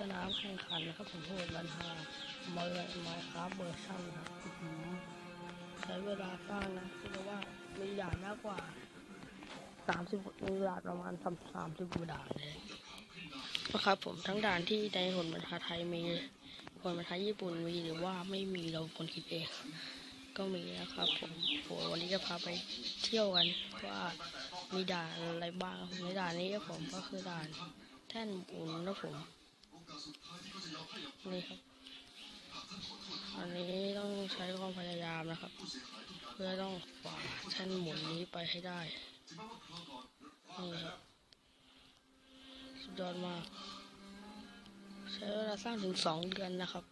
สนามแข่งขันนะครับผมโหดบันหาเมื่อมาครับเวอร์ชันครับใช้เวลาสร้างนะคือว่ามีด่านมากกว่าสามสิบมีด่านประมาณสามสามสิบกว่าด่านเลยนะครับผมทั้งด่านที่ในหนบรรทาไทยมีหนบรรทาญี่ปุ่นมีหรือว่าไม่มีเราคนคิดเอง ก็มีนะครับผมโหวันนี้จะพาไปเที่ยวกันว่ามีด่านอะไรบ้างในด่านนี้ผมก็คือด่านแท่นหมุนนะผม นี่ครับอันนี้ต้องใช้ความพยายามนะครับ เพื่อต้องฝ่าแท่นหมุนนี้ไปให้ได้นี่ครับสุดยอดมาก ใช้เวลาสร้างถึงสองเดือนนะครับ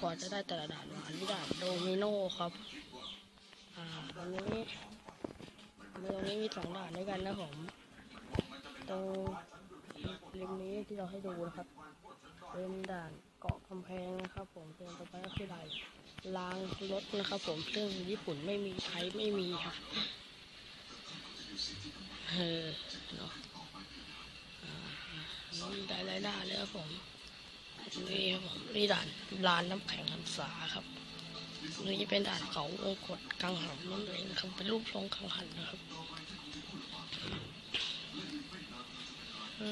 กว่าจะได้แต่ละด่านมาอันนี้ด่านโดมิโนครับ อ่าอันนี้อันนี้ตรงนี้มีสองด่านด้วยกันนะผมตรงริมนี้ที่เราให้ดูนะครับ เป็นด่านเกาะกำแพงนะครับผมเป็นต่อไปก็คือด่านรางรถนะครับ ผมซึ่งญี่ปุ่นไม่มีไทยไม่มีค่ะเออเนาะอ่านี่ได้หลายด่านเลยครับผมนี่ครับผมนี่ด่านลานน้ำแข็งหันษาครับนี่เป็นด่านเขาวงกดกังหันนั่นเองนะครับเป็นรูปทรงกังหันนะครับ อื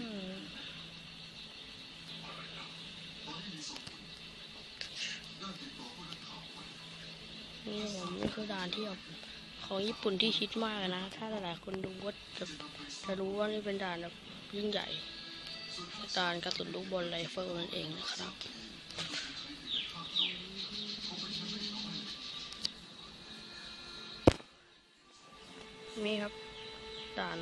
ม นี่ผมนี่คือด่านที่แบบของญี่ปุ่นที่ฮิตมากนะ ถ้าหลายๆคนดูก็จะจะรู้ว่านี่เป็นด่านแบบยิ่งใหญ่ ด่านกระสุนลูกบอลไรเฟิลนั่นเองนะครับนี่ครับด่าน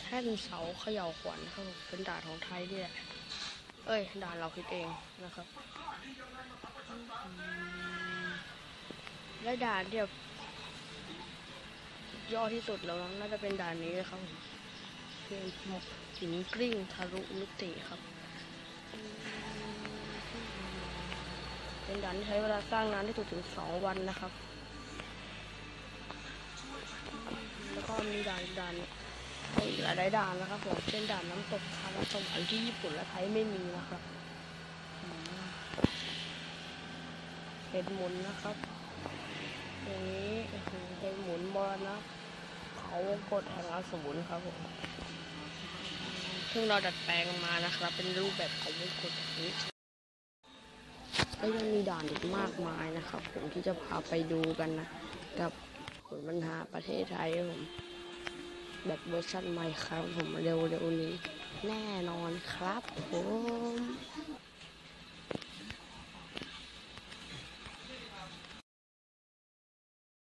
แท่นเสาเขย่าขวัญครับเป็นด่านของไทยนี่แหละ เอ้ยด่านเราคิดเองนะครับ และด่านที่แบบยอดที่สุดแล้วน่าจะเป็นด่านนี้นะครับเป็นหมกหินกลิ้งทะลุมิติครับ เป็นด่านที่ใช้เวลาสร้างนานที่สุดถึงสองวันนะครับ แล้วก็มีด่านด่านอีกหลายด่านนะครับผมเช่นด่านน้ำตกทาราสวรรค์ที่ญี่ปุ่นและไทยไม่มีนะครับเป็นหมุนนะครับ อย่างนี้เป็นหมุนบอลนะเขากดแห่งอสูรครับผมซึ่งเราดัดแปลงมานะครับ เป็นรูปแบบเขาวงกดนี้ก็ยังมีด่านอีกมากมายนะครับ ผมที่จะพาไปดูกันนะ กับผลปัญหาประเทศไทยผม แบบเวอร์ชันใหม่ครับ ผมเร็วๆนี้แน่นอนครับผม